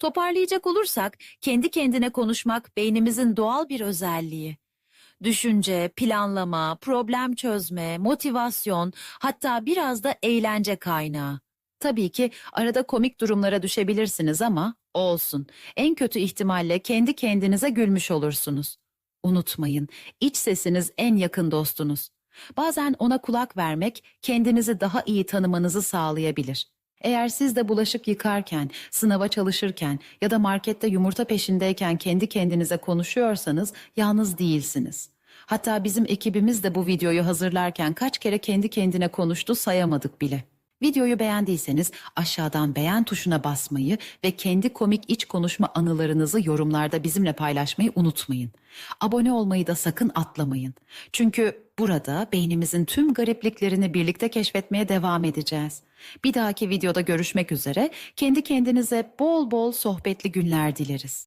Toparlayacak olursak kendi kendine konuşmak beynimizin doğal bir özelliği. Düşünce, planlama, problem çözme, motivasyon, hatta biraz da eğlence kaynağı. Tabii ki arada komik durumlara düşebilirsiniz ama olsun. En kötü ihtimalle kendi kendinize gülmüş olursunuz. Unutmayın, iç sesiniz en yakın dostunuz. Bazen ona kulak vermek kendinizi daha iyi tanımanızı sağlayabilir. Eğer siz de bulaşık yıkarken, sınava çalışırken ya da markette yumurta peşindeyken kendi kendinize konuşuyorsanız yalnız değilsiniz. Hatta bizim ekibimiz de bu videoyu hazırlarken kaç kere kendi kendine konuştu sayamadık bile. Videoyu beğendiyseniz aşağıdan beğen tuşuna basmayı ve kendi komik iç konuşma anılarınızı yorumlarda bizimle paylaşmayı unutmayın. Abone olmayı da sakın atlamayın. Çünkü burada beynimizin tüm garipliklerini birlikte keşfetmeye devam edeceğiz. Bir dahaki videoda görüşmek üzere. Kendi kendinize bol bol sohbetli günler dileriz.